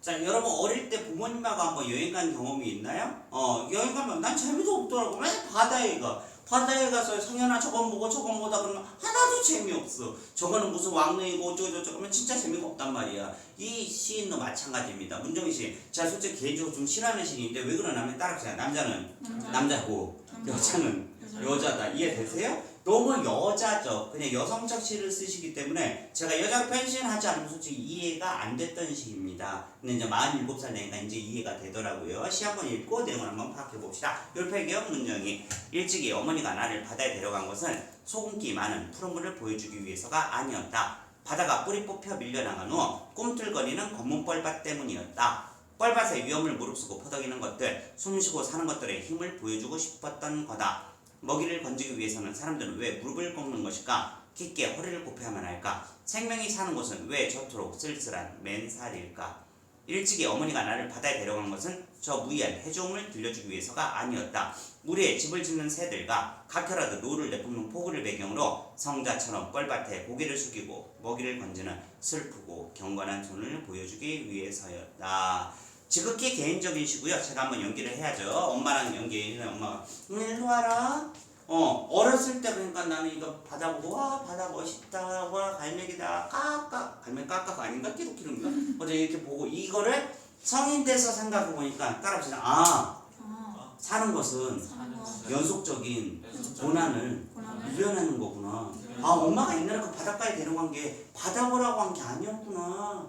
자, 여러분 어릴 때 부모님하고 한번 여행 간 경험이 있나요? 어, 여행 가면 난 재미도 없더라고. 맨날 바다에 가. 바다에 가서 성현아 저건 보고 저건 보다 그러면 하나도 재미없어. 저거는 무슨 왕릉이고 어쩌고저쩌고 하면 진짜 재미가 없단 말이야. 이 시인도 마찬가지입니다. 문정희 씨. 제가 솔직히 개인적으로 좀 싫어하는 시인인데 왜 그러냐면 따라보세요. 남자는 남자. 남자고 여자는 여자다. 이해되세요? 너무 여자죠. 그냥 여성적 시를 쓰시기 때문에 제가 여자로 변신하지 않으면 솔직히 이해가 안 됐던 시입니다. 근데 이제 47살 되니까 이제 이해가 되더라고요. 시 한번 읽고 내용을 한번 파악해 봅시다. 율패기역 문정이 일찍이 어머니가 나를 바다에 데려간 것은 소금기 많은 푸른 물을 보여주기 위해서가 아니었다. 바다가 뿌리 뽑혀 밀려나간 후 꿈틀거리는 검은 뻘밭 때문이었다. 뻘밭의 위험을 무릅쓰고 퍼덕이는 것들, 숨쉬고 사는 것들의 힘을 보여주고 싶었던 거다. 먹이를 건지기 위해서는 사람들은 왜 무릎을 꺾는 것일까? 깊게 허리를 굽혀야만 할까? 생명이 사는 곳은 왜 저토록 쓸쓸한 맨살일까? 일찍이 어머니가 나를 바다에 데려간 것은 저 무이한 해조음을 들려주기 위해서가 아니었다. 우리의 집을 짓는 새들과 각혈하듯 노를 내뿜는 폭우를 배경으로 성자처럼 뻘밭에 고개를 숙이고 먹이를 건지는 슬프고 경건한 손을 보여주기 위해서였다. 지극히 개인적인 시고요. 제가 한번 연기를 해야죠. 엄마랑 연기는 엄마가 응, 일로 와라. 어 어렸을 때 그러니까 나는 이거 바다 보고 와 바다 멋있다 와 갈매기다 까까 갈매기 까까 아닌가 끼룩끼룩인가 어제 이렇게 보고 이거를 성인 돼서 생각해 보니까 따라보시면 아 아, 사는 것은 사는. 연속적인 고난을 고난을. 이겨내는 거구나. 아 엄마가 옛날에 그 바닷가에 데려간 게 바다 보라고 한 게 아니었구나.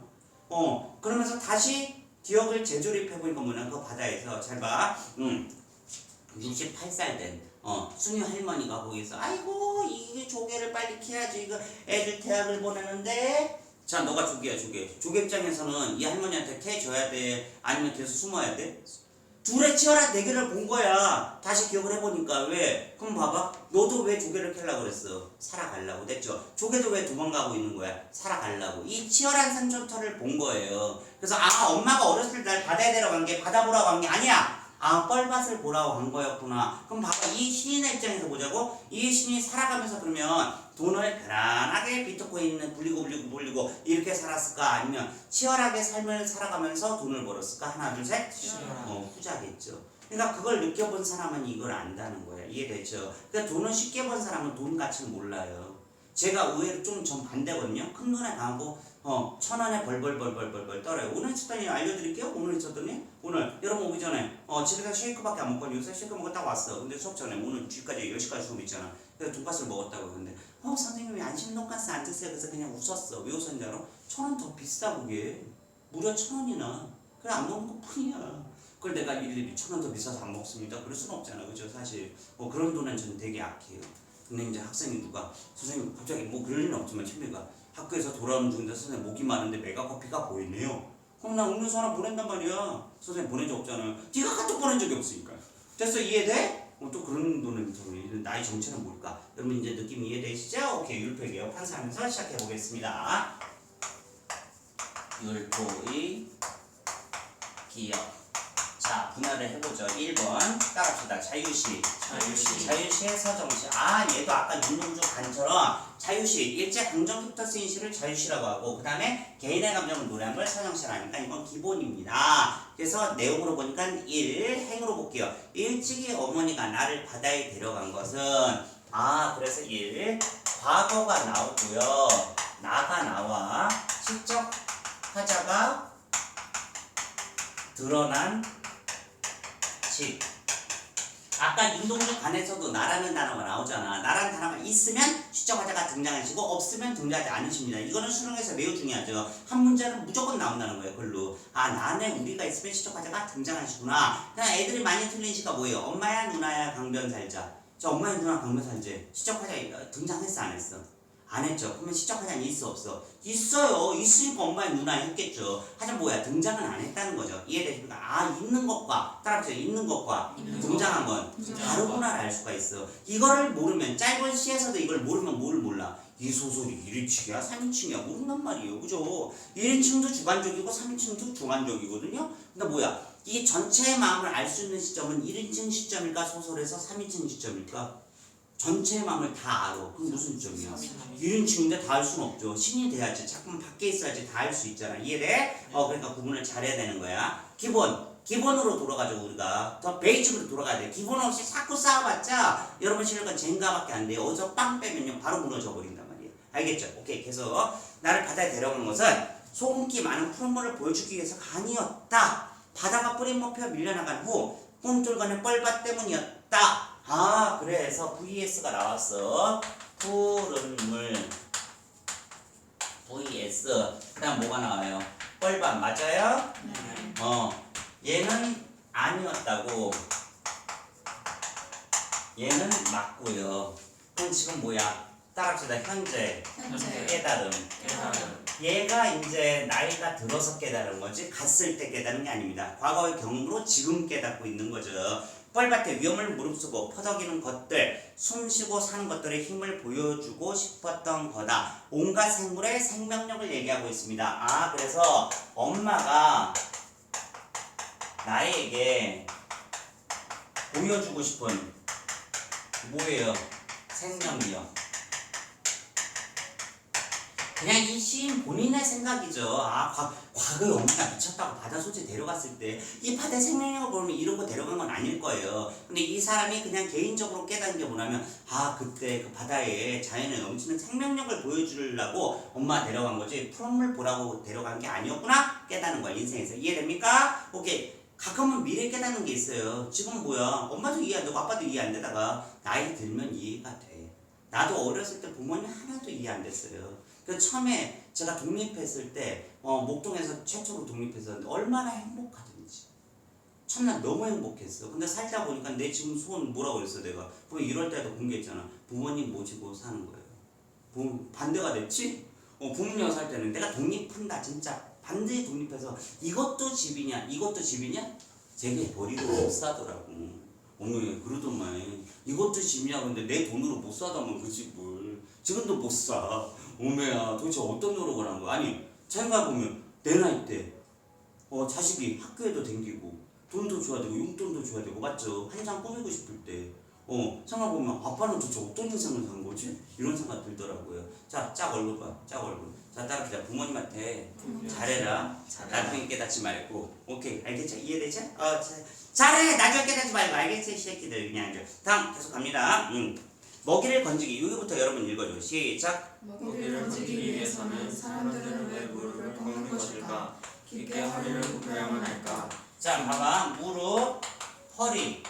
어 그러면서 다시 기억을 재조립해 보니까 뭐냐 그 바다에서 잘 봐. 음. 68살 된 어, 순유 할머니가 거기서 아이고 이게 조개를 빨리 캐야지. 이거 애들 대학을 보내는데. 자 너가 조개야 조개. 조개 입장에서는 이 할머니한테 캐줘야 돼? 아니면 계속 숨어야 돼? 둘의 치열한 대결을 본 거야. 다시 기억을 해보니까. 왜? 그럼 봐봐 너도 왜 조개를 캐려고 그랬어? 살아가려고. 됐죠? 조개도 왜 도망가고 있는 거야? 살아가려고. 이 치열한 생존터를 본 거예요. 그래서 아 엄마가 어렸을 때 날 바다에 데려간 게 바다 보라고 한 게 아니야. 아 뻘밭을 보라고 한 거였구나. 그럼 봐봐 이 시인의 입장에서 보자고? 이 시인이 살아가면서 그러면 돈을 편안하게 비트코인을 불리고 불리고 불리고 이렇게 살았을까? 아니면 치열하게 삶을 살아가면서 돈을 벌었을까? 하나 둘 셋. 어 후자겠죠. 그러니까 그걸 느껴본 사람은 이걸 안다는 거야. 이해되죠? 그러니까 돈을 쉽게 번 사람은 돈 가치를 몰라요. 제가 의외로 좀 전 반대거든요. 큰 돈에 가고 어, 천 원에 벌벌벌벌벌벌 떨어요. 오늘 쳤더니 알려드릴게요. 오늘 쳤더니 오늘 여러분 오기 전에 어, 집에서 쉐이크밖에 안 먹고 요새 쉐이크 먹었다 왔어. 근데 수업 전에 오늘 뒤까지 10시까지 수업 있잖아. 그래서 돈가스를 먹었다고 근데 어 선생님이 안심 돈가스 안 드세요. 그래서 그냥 웃었어. 왜 웃었는지 알아? 천원 더 비싸 그게. 무려 천 원이나. 그래 안 먹는 거 뿐이야. 그걸 내가 일일이 천원더 비싸서 안 먹습니다. 그럴 수는 없잖아. 그죠? 사실 뭐 그런 돈은 저는 되게 약해요. 근데 이제 학생이 누가 선생님 갑자기 뭐 그럴 일은 없지만 친구가 학교에서 돌아오는 중인데 선생님 목이 마른데 메가커피가 보이네요. 그럼 나 음료수 하나 보낸단 말이야. 선생님 보낸 적 없잖아요. 네가 카톡 보낸 적이 없으니까. 됐어 이해돼? 어, 또 그런 돈은 저기 나의 정체는 뭘까? 여러분 이제 느낌 이해되시죠? 오케이 율표기요 판사하면서 시작해 보겠습니다. 율표의 기억. 자 분할을 해보죠. 1번 따라합시다. 자유시. 자유시. 자유시의 서정시. 아 얘도 아까 윤용주 간처럼 자유시 일제 강점기부터 쓰인 시를 자유시라고 하고 그 다음에 개인의 감정을 노래한 걸 서정시라니까 이건 기본입니다. 그래서 내용으로 보니까 1 행으로 볼게요. 일찍이 어머니가 나를 바다에 데려간 것은 아 그래서 1 과거가 나오고요. 나가 나와 시적 화자가 드러난 식. 아까 윤동주 간에서도 나라는 단어가 나오잖아. 나라는 단어가 있으면 시적 화자가 등장하시고 없으면 등장하지 않으십니다. 이거는 수능에서 매우 중요하죠. 한 문제는 무조건 나온다는 거예요. 글로. 아 나네 우리가 있으면 시적 화자가 등장하시구나. 그냥 애들이 많이 틀린 시가 뭐예요? 엄마야 누나야 강변 살자. 저 엄마야 누나 강변 살지. 시적 화자 등장했어 안 했어? 안 했죠. 그러면 시적 화자는 있어 없어? 있어요. 있으니까 엄마의 누나 했겠죠. 하지만 뭐야 등장은 안 했다는 거죠. 이해되십니까? 아 있는 것과 따라붙여 있는 것과 있는 등장한 건 다르구나를 알 수가 있어. 이거를 모르면 짧은 시에서도 이걸 모르면 뭘 몰라? 이 소설이 1인칭이야 3인칭이야 모른단 말이에요. 그죠? 1인칭도 주관적이고 3인칭도 주관적이거든요. 근데 뭐야? 이 전체의 마음을 알 수 있는 시점은 1인칭 시점일까 소설에서 3인칭 시점일까? 전체의 마음을 다 알아. 그럼 무슨 점이야? 이런 친구인데 다알 수는 없죠. 신이 돼야지. 자꾸만 밖에 있어야지 다알수 있잖아. 이해돼? 어, 그러니까 구분을 잘해야 되는 거야. 기본. 기본으로 돌아가죠, 우리가. 더 베이직으로 돌아가야 돼. 기본 없이 자꾸 쌓아봤자 여러분 실력은 젠가밖에 안 돼요. 어디서 빵 빼면요, 바로 무너져 버린단 말이에요. 알겠죠? 오케이. 그래서 나를 바다에 데려가는 것은 소금기 많은 푸른물을 보여주기 위해서가 아니었다. 바다가 뿌린 목표 밀려나간 후 꿈틀거는 뻘밭 때문이었다. 아, 그래서 VS가 나왔어. 푸른 물. VS. 그 다음 뭐가 나와요? 뻘밭 맞아요? 어. 얘는 아니었다고. 얘는 맞고요. 그럼 지금 뭐야? 따라합시다. 현재 현재 깨달음. 깨달음 얘가 이제 나이가 들어서 깨달은 거지 갔을 때 깨달은 게 아닙니다. 과거의 경험으로 지금 깨닫고 있는 거죠. 뻘밭에 위험을 무릅쓰고 퍼덕이는 것들, 숨쉬고 사는 것들의 힘을 보여주고 싶었던 거다. 온갖 생물의 생명력을 얘기하고 있습니다. 아, 그래서 엄마가 나에게 보여주고 싶은 뭐예요? 생명력. 그냥 이 시인 본인의 생각이죠. 아, 과, 과거에 엄마가 미쳤다고 바다 소재 데려갔을 때 이 바다 생명력을 보면 이러고 데려간 건 아닐 거예요. 근데 이 사람이 그냥 개인적으로 깨닫는 게 뭐냐면 아, 그때 그 바다에 자연에 넘치는 생명력을 보여주려고 엄마 데려간 거지 푸른물 보라고 데려간 게 아니었구나 깨닫는 거야 인생에서 이해됩니까? 오케이. 가끔은 미래 깨닫는 게 있어요. 지금 뭐야? 엄마도 이해 안 되고 아빠도 이해 안 되다가 나이 들면 이해가 돼. 나도 어렸을 때 부모님 하나도 이해 안 됐어요. 그 처음에 제가 독립했을 때 어, 목동에서 최초로 독립했었는데 얼마나 행복하든지 첫날 너무 행복했어. 근데 살다 보니까 내 지금 소원 뭐라고 그랬어 내가 그 1월 달에도 공개했잖아. 부모님 모시고 사는 거예요. 부, 반대가 됐지? 어, 부모님하고 살 때는 내가 독립한다 진짜 반드시 독립해서 이것도 집이냐 이것도 집이냐 제게 버리고 못 사더라고. 어머 그러더만 이것도 집이냐 근데 내 돈으로 못 사다면 그 집을 지금도 못 사. 오메야 도대체 어떤 노력을 한 거야? 아니 생각해보면 내 나이 때 어, 자식이 학교에도 댕기고 돈도 줘야 되고 용돈도 줘야 되고 맞죠? 한장 꾸미고 싶을 때 어, 생각해보면 아빠는 도대체 어떤 인생을 산 거지? 이런 생각 들더라고요 자, 짝 얼굴 봐, 짝 얼굴 자, 따라합시다 부모님한테 잘해라 나중에 깨닫지 말고 오케이 알겠죠? 이해되죠? 어, 자, 잘해 나중에 깨닫지 말고 알겠지? 이 새끼들 그냥 이제 다음 계속 갑니다 음. 먹이를 건지기 여기부터 여러분 읽어줘 시작 먹이를 건지기 위해서는 사람들은 왜 무릎을 꺾는 것일까 깊게 허리를 굽혀야만 할까 자, 봐봐. 무릎, 허리.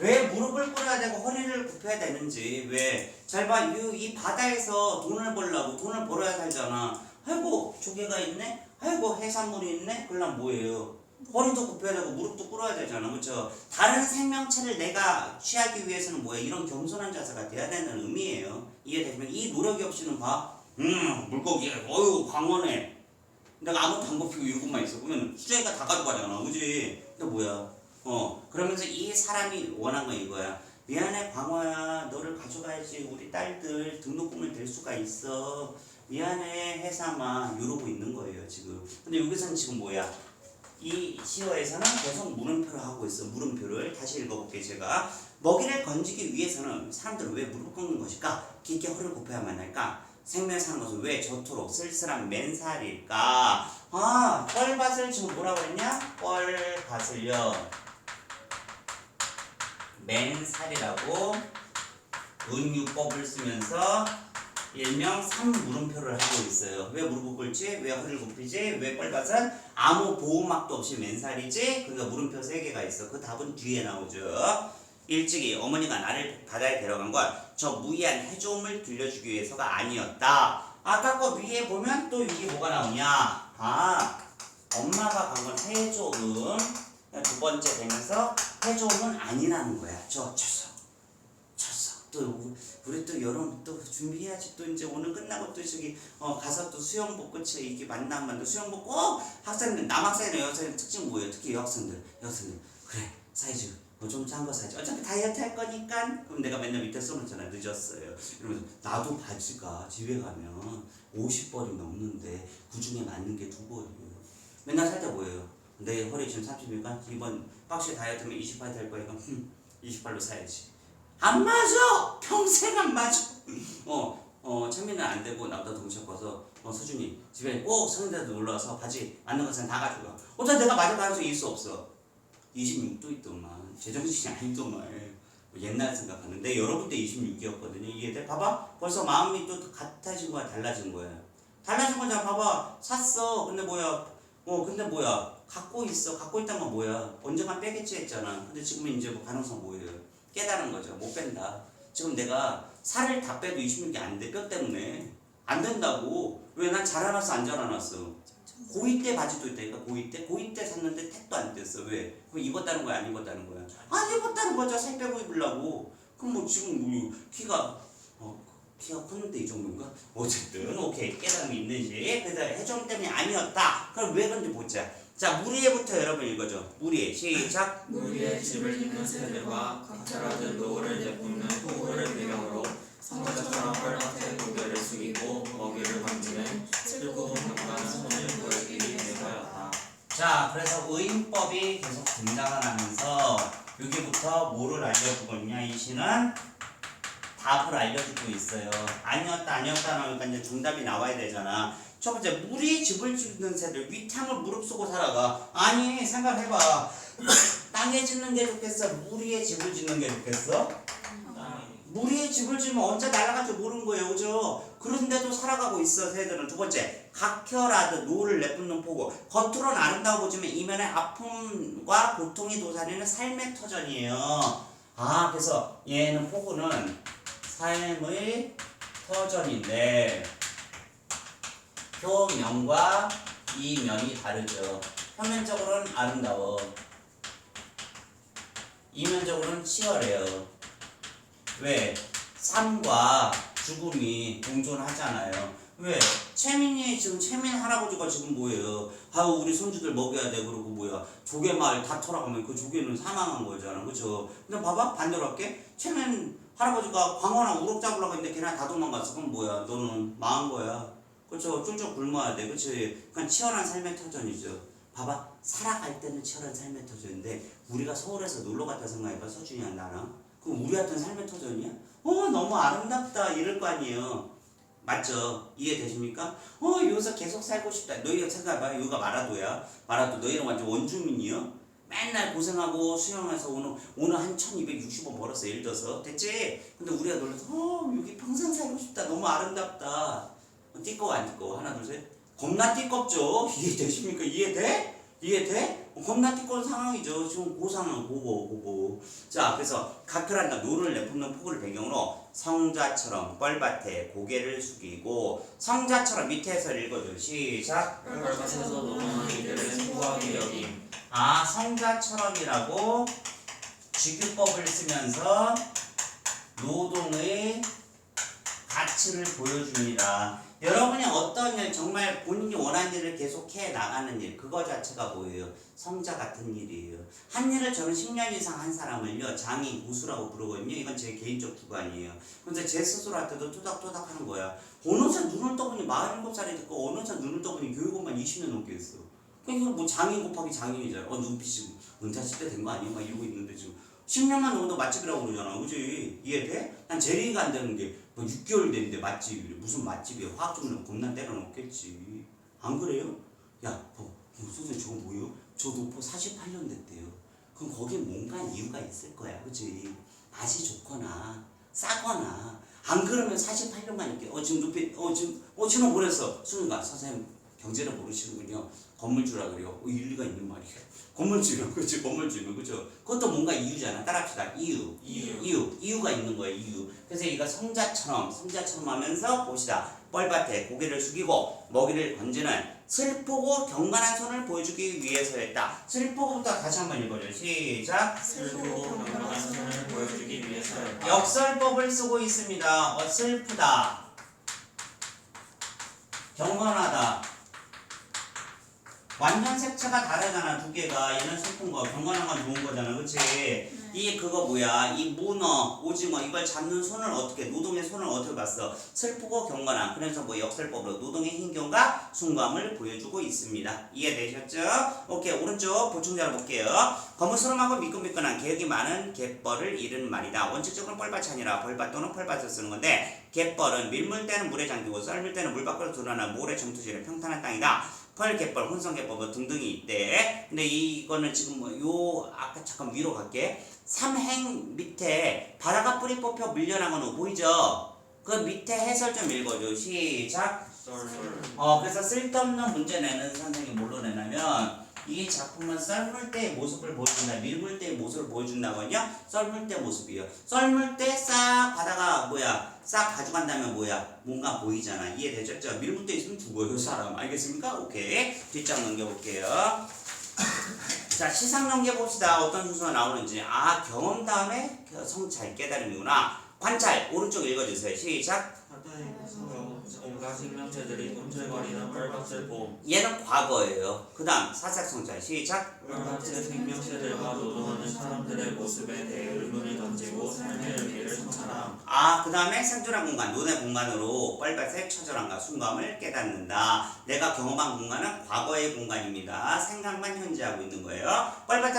왜 무릎을 꿇어야 되고 허리를 굽혀야 되는지. 왜? 잘 봐. 이, 이 바다에서 돈을 벌려고 돈을 벌어야 살잖아. 아이고, 조개가 있네? 아이고, 해산물이 있네? 그럼 뭐예요? 허리도 굽혀야 되고 무릎도 꿇어야 되잖아. 그렇죠? 다른 생명체를 내가 취하기 위해서는 뭐야? 이런 겸손한 자세가 돼야 되는 의미예요. 이해되시면 이 노력이 없이는 봐. 음, 물고기. 어유 광원해. 내가 아무 방법 피고 이것만 있어. 그러면 수정이가 다 가져가잖아. 그지? 근데 뭐야? 어, 그러면서 이 사람이 원한 건 이거야. 미안해, 광호야. 너를 가져가야지. 우리 딸들 등록금을 댈 수가 있어. 미안해, 해삼아. 이러고 있는 거예요, 지금. 근데 여기서는 지금 뭐야? 이 시어에서는 계속 물음표를 하고 있어. 물음표를. 다시 읽어볼게요, 제가. 먹이를 건지기 위해서는 사람들은 왜 무릎 꿇는 것일까? 깊게 허리를 굽혀야만 할까? 생명에 사는 것은 왜 저토록 쓸쓸한 맨살일까? 아, 뻘밭을 지금 뭐라고 했냐? 뻘밭을요. 맨살이라고 은유법을 쓰면서 일명 삼물음표를 하고 있어요. 왜 무릎을 꿇지? 왜 허리를 굽히지? 왜 뻘밭은 아무 보호막도 없이 맨살이지? 그러니까 물음표 세 개가 있어. 그 답은 뒤에 나오죠. 일찍이 어머니가 나를 바다에 데려간 건 저 무의한 해조음을 들려주기 위해서가 아니었다. 아까 거 위에 보면 또 여기 뭐가 나오냐? 아, 엄마가 간 건 해조음. 두 번째 되면서 해조음은 아니라는 거야. 저 쳤어. 쳤어. 또 우리, 또 여름 또 준비해야지. 또 이제 오늘 끝나고 또 저기 어, 가서 또 수영복 끝이 이게 만나면 또 수영복 꼭 학생들 남학생이나 여학생 특징 뭐예요? 특히 여학생들 여학생들. 그래 사이즈. 뭐좀짠거 사지 어차피 다이어트 할 거니까. 그럼 내가 맨날 밑에 써놓잖아. 늦었어요. 이러면서 나도 바지가 집에 가면 50벌이 넘는데 그 중에 맞는 게 두 벌이에요. 맨날 살 때 뭐예요. 내 허리 지금 30이니까 이번 박스 다이어트면 28 될 거니까 흠, 28로 사야지 안 맞아 평생 안 맞아. 어, 어, 찬미는 안 되고 나보다 동시에 커서 어, 서준이 집에 꼭 서는데도 놀러 와서 바지 맞는 것은 다 가지고 가. 어차 내가 맞을 가능성이 수 없어. 26도 있더만. 제정신이 아니더만. 옛날 생각하는데 여러분 때 26이었거든요. 이게 봐봐. 벌써 마음이 또 같아진 거야, 달라진 거야. 달라진 거잖아. 봐봐. 샀어. 근데 뭐야? 어, 근데 뭐야? 갖고 있어. 갖고 있단 건 뭐야? 언젠간 빼겠지 했잖아. 근데 지금은 이제 뭐 가능성 뭐예요? 깨달은 거죠. 못 뺀다. 지금 내가 살을 다 빼도 26이 안 돼. 뼈 때문에. 안 된다고. 왜? 난 자라났어, 안 자라났어? 고2 때 바지도 있다니까, 고2 때. 고2 때 샀는데 택도 안 뗐어. 왜? 그럼 입었다는 거야, 안 입었다는 거야? 안 입었다는 거죠. 살 빼고 입으려고. 그럼 뭐 지금 뭐 키가, 어, 키가 컸는데 이 정도인가? 어쨌든, 오케이. 깨달음이 있는지. 그래서 해종 때문에 아니었다. 그럼 왜 그런지 보자. 자, 무리에부터 여러분 읽어줘. 무리에. 시작. 무리의 집을 짓는 새들과 각자라든 노를 내뿜는 토굴을 배경으로 성자처럼 뻘밭에 고개를 숙이고 먹이를 건지는 슬프고 경건한 손을 보여주기 위해서였다. 자, 그래서 의인법이 계속 등장을 하면서 여기부터 뭐를 알려주고 있냐? 이 시는 답을 알려주고 있어요. 아니었다, 아니었다 나오니까 이제 정답이 나와야 되잖아. 첫 번째, 물이 집을 짓는 새들, 위탕을 무릅쓰고 살아가. 아니, 생각해봐. 땅에 짓는 게 좋겠어? 물 위에 집을 짓는 게 좋겠어? 물 위에 집을 지으면 언제 날아갈지 모르는 거예요, 그죠? 그런데도 살아가고 있어, 새들은. 두 번째, 각혈하듯 노를 내뿜는 포고. 겉으로는 아름다워 보지만 이면에 아픔과 고통이 도사리는 삶의 터전이에요. 아, 그래서 얘는 포구는 삶의 터전인데, 표면과 이 면이 다르죠. 표면적으로는 아름다워. 이면적으로는 치열해요. 왜? 삶과 죽음이 공존하잖아요. 왜? 최민이 지금 최민 할아버지가 지금 뭐예요? 아우 우리 손주들 먹여야 돼 그러고 뭐야 조개 마을 다 털어가면 그 조개는 사망한 거잖아, 그렇죠? 근데 봐봐 반대로 할게. 최민 할아버지가 광어나 우럭 잡으려고 했는데 걔네 다 도망갔어. 그럼 뭐야? 너는 망한 거야. 그렇죠? 쫄쫄 굶어야 돼, 그렇지? 그냥 치열한 삶의 터전이죠. 봐봐 살아갈 때는 치열한 삶의 터전인데 우리가 서울에서 놀러 갔다 생각해봐 서준이야 나랑 그럼 우리 같은 삶의 터전이야? 어 너무 아름답다 이럴 거 아니에요 맞죠? 이해되십니까? 어 여기서 계속 살고 싶다 너희가 생각해봐 여기가 마라도야 마라도 너희는 완전 원주민이요 맨날 고생하고 수영해서 오늘 오늘 한 1260원 벌었어 예를 들어서 됐지? 근데 우리가 놀라서 어 여기 평생 살고 싶다 너무 아름답다 어, 띠꺼워 안 띠꺼워 하나 둘 셋 겁나 띠껍죠 이해되십니까? 이해돼? 이해돼? 어, 겁나 띠꺼운 상황이죠. 지금 고상은 고고 고고. 자, 그래서 각혈한다 노를 내뿜는 폭우를 배경으로 성자처럼 뻘밭에 고개를 숙이고 성자처럼 밑에서 읽어줘. 시작. 뻘밭에서 노동하는 이들을 수고하게 여김. 아, 성자처럼이라고 직유법을 쓰면서 노동의 가치를 보여줍니다. 여러분이 어떤 일, 정말 본인이 원하는 일을 계속 해 나가는 일, 그거 자체가 뭐예요? 성자 같은 일이에요. 한 일을 저는 10년 이상 한 사람을요, 장인, 고수라고 부르거든요. 이건 제 개인적 주관이에요. 근데 제 스스로한테도 토닥토닥 하는 거야. 어느새 눈을 떠보니 47살이 됐고, 어느새 눈을 떠보니 교육원만 20년 넘게 했어. 그러니까 뭐 장인 곱하기 장인이잖아. 어, 눈빛이 은퇴하실 때 된 거 아니야? 막 이러고 있는데 지금 10년만 넘어도 맛집이라고 그러잖아. 그지? 이해돼? 난 제리가 안 되는 게 뭐 6개월 됐는데 맛집이래. 무슨 맛집이야. 화학 좀 겁나 때려놓겠지. 안 그래요? 야, 뭐, 뭐 선생님 저거 뭐예요? 저 노포 48년 됐대요. 그럼 거기에 뭔가 이유가 있을 거야. 그지? 맛이 좋거나 싸거나 안 그러면 48년만 이렇게 어 지금 눈빛 어 지금 어 지금 보냈어. 순간 선생님 경제를 모르시는군요. 건물주라 그래요. 어, 일리가 있는 말이에요. 건물주면 그렇지 건물주면 그죠. 그것도 뭔가 이유잖아. 따라합시다. 이유. 이유. 이유. 이유가 있는 거예요. 이유. 그래서 얘가 성자처럼 성자처럼 하면서 봅시다. 뻘밭에 고개를 숙이고 먹이를 건지는 슬프고 경건한 손을 보여주기 위해서였다. 슬프고부터 다시 한번 읽어줘. 시작. 슬프고 경건한 손을 보여주기 위해서였다. 역설법을 쓰고 있습니다. 어, 슬프다. 경건하다. 완전 색채가 다르잖아 두 개가. 얘는 슬픈 거 경건한 건 좋은 거잖아 그치? 이 그거 뭐야? 이 문어 오징어 이걸 잡는 손을 어떻게 노동의 손을 어떻게 봤어? 슬프고 경건한 그래서 뭐 역설법으로 노동의 힘겨움과 순감을 보여주고 있습니다. 이해되셨죠? 오케이 오른쪽 보충자로 볼게요. 거무스름하고 미끈미끈한 계획이 많은 갯벌을 이르는 말이다. 원칙적으로 뻘밭이 아니라 벌밭 또는 펄밭을 쓰는 건데 갯벌은 밀물 때는 물에 잠기고 썰물 때는 물 밖으로 드러나 모래 점토질의 평탄한 땅이다 펄, 갯벌, 혼성 갯벌 뭐 등등이 있대. 근데 이거는 지금 뭐요 아까 잠깐 위로 갈게. 삼행 밑에 바다가 뿌리 뽑혀 밀려난 거는 보이죠? 그 밑에 해설 좀 읽어줘. 시작. 썰어 그래서 쓸데없는 문제 내는 선생님이 뭘로 내냐면 이 작품은 썰물 때의 모습을 보여준다 밀물 때의 모습을 보여준다거든요. 썰물 때 모습이요. 썰물 때 싹 바다가 뭐야 싹 가져간다면 뭐야 뭔가 보이잖아. 이해되셨죠? 밀물 때 있으면 죽어요 사람. 알겠습니까? 오케이. 뒷장 넘겨볼게요. 자 시상 넘겨봅시다. 어떤 순서가 나오는지. 아 경험 다음에 성찰 깨달음이구나. 관찰 오른쪽 읽어주세요. 시작. 바다에서 온갖 생명체들이 꿈틀거리는 뻘밭을 봄 얘는 과거예요. 그 다음 사색성찰 시작. 뻘밭의 생명체들과 노동하는 사람들의 모습에 대해 의문을 던지고 삶의 의미를 성찰함 아, 그 다음에 생존한 공간, 논의 공간으로 뻘밭의 처절함과 순감을 깨닫는다. 내가 경험한 공간은 과거의 공간입니다. 생각만 현재하고 있는 거예요.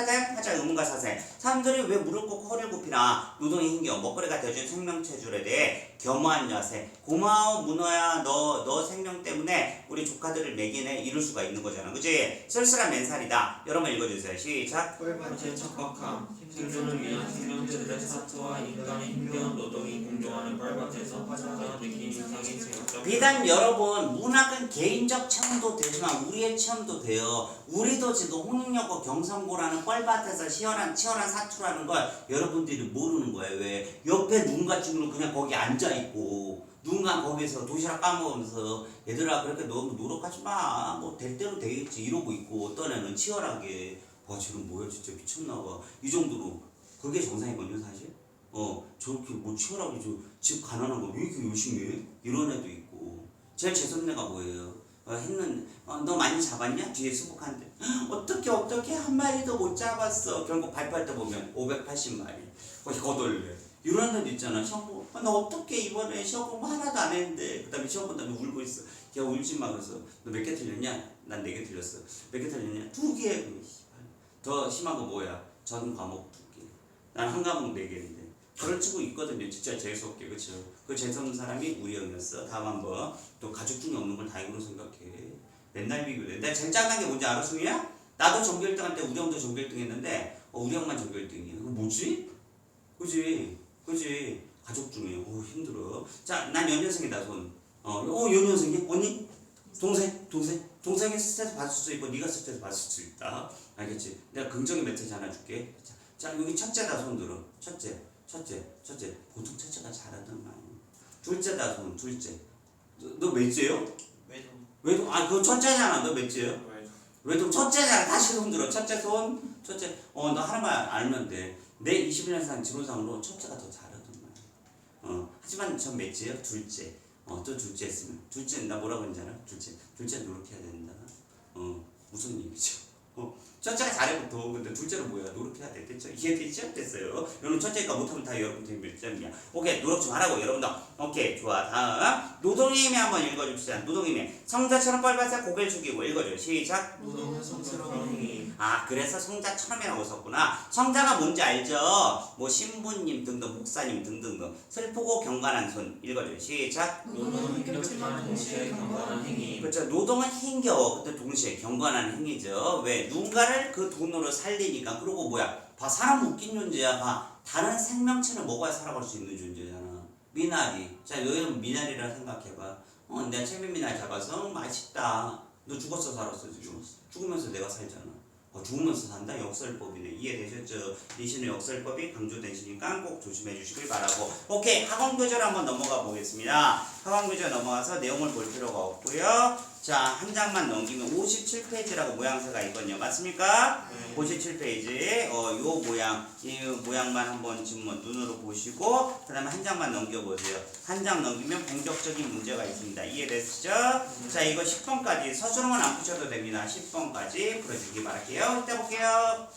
대한 화자 의문과 사색. 사람들이 왜 무릎 꿇고 허리를 굽히나? 노동의 힘겨, 먹거리가 되어준 생명체줄에 대해 겸허한 자세. 고마워, 문 어야. 너, 너 생명 때문에 우리 조카들을 먹이네. 이럴 수가 있는 거잖아. 그지? 쓸쓸한 맨살이다. 여러분 읽어주세요. 시작. 뻘밭의 척박함 생존을 위한 생명체들의 사투와 인간의 힘겨운 노동이 공존하는 뻘밭에서 화자가 느낀 인상이 제각적 비단 여러분 문학은 개인적 체험도 되지만 우리의 체험도 돼요. 우리도 지금 홍익여고 경성고라는 뻘밭에서 치열한 치열한 사투라는 걸 여러분들이 모르는 거예요. 왜 옆에 누군가 지금 그냥 거기 앉아 있고 누군가 거기서 도시락 까먹으면서 얘들아 그렇게 너무 노력하지 마. 뭐 될 대로 되겠지 이러고 있고 어떤 애는 치열하게 와 쟤는 뭐야 진짜 미쳤나 봐. 이 정도로 그게 정상이거든요 사실. 어 저렇게 뭐 치열하게 저집 가난한 거 왜 이렇게 열심히 해? 이런 애도 있고 제일 애가 뭐예요? 어, 했는 어, 너 많이 잡았냐? 뒤에 수북한데 어떻게 어떻게 한 마리도 못 잡았어 결국 발표할 때 보면 580마리 거의 거덜래 이런 애도 있잖아 보고 아, 나 어떻게 이번에 시험 공부 하나도 안 했는데 그 다음에 시험 본 다음에 울고 있어 걔 울지 마 그래서 너 몇 개 틀렸냐? 난 네 개 틀렸어 몇 개 틀렸냐? 두개 더 심한 거 뭐야? 전 과목 두개난 한 과목 네 개인데 그럴 치고 있거든요. 진짜 재수없게 그렇죠. 그 재수없는 사람이 우리 형이었어. 다음 한번 또 가족 중에 없는 걸 다행으로 생각해. 맨날 비교돼. 내가 제일 짠한 게 뭔지 알아, 승희야? 나도 전교 1등 할 때 우리 형도 전교 1등 했는데 어, 우리 형만 전교 1등이야. 그거 뭐지? 그지? 그지? 가족 중에 어 힘들어. 자, 난 연년생이다 손. 어, 어 연년생이? 언니? 동생? 동생? 동생이 스트레스 받을 수 있고 네가 스트레스 받을 수 있다. 알겠지? 내가 긍정의 메시지 하나 줄게. 자, 자 여기 첫째다 손 들어. 첫째. 첫째, 첫째, 보통 첫째가 잘하더만. 둘째다 손, 둘째. 너, 너 몇째요? 외도 왜도 아 그거 첫째잖아. 너 몇째요? 외도 왜도 첫째잖아. 다시 손 들어. 첫째 손, 첫째. 어, 너 하나만 알면 돼. 내 21년생 지로상으로 첫째가 더 잘하더만. 어, 하지만 전 몇째요? 둘째. 어, 또 둘째 했으면. 둘째 나 뭐라고 했는지 알아? 둘째. 둘째 노력해야 된다. 어, 무슨 얘기죠? 어, 첫째가 잘해부터 근데 둘째는 뭐야? 노력해야 돼. 됐죠? 이해됐죠 됐어요. 여러분 첫째가 못하면 다 여러분들이 몇 점이야? 오케이 노력 좀 하라고 여러분들. 오케이 좋아. 다음. 힘에 한번 읽어줍시다. 힘에. 성자처럼 뻘밭에 고개를 숙이고 읽어줘. 시작. 노동은 성스러운 행위 아 그래서 성자처럼이라고 썼구나. 성자가 뭔지 알죠? 뭐 신부님 등등 목사님 등등등. 슬프고 경건한 손. 읽어줘. 시작. 노동은 힘겹지만 동시에 경건한 행위. 그렇죠. 노동은 힘겨워. 근데 동시에 경건한 행위죠. 왜? 누군가를 그 돈으로 살리니까. 그리고 뭐야? 봐, 사람 웃긴 존재야. 봐. 다른 생명체를 먹어야 살아갈 수 있는 존재잖아. 미나리. 자, 여기는 미나리라 생각해봐. 어, 내가 채비 미나리 잡아서 어, 맛있다. 너 죽었어, 살았어, 지금? 죽으면서 내가 살잖아. 어, 죽으면서 산다? 역설법이네. 이해되셨죠? 리신의 역설법이 강조되시니까 꼭 조심해 주시길 바라고. 오케이. 학원 교재로 한번 넘어가 보겠습니다. 학원 교재 넘어가서 내용을 볼 필요가 없고요. 자, 한 장만 넘기면 57페이지라고 모양새가 있거든요. 맞습니까? 네. 57페이지. 어, 요 모양, 이 모양만 한번 지금 뭐 눈으로 보시고, 그 다음에 한 장만 넘겨보세요. 한 장 넘기면 본격적인 문제가 있습니다. 이해됐죠? 자, 이거 10번까지 서술어만 안 푸셔도 됩니다. 10번까지 풀어주기 바랄게요. 이따 볼게요.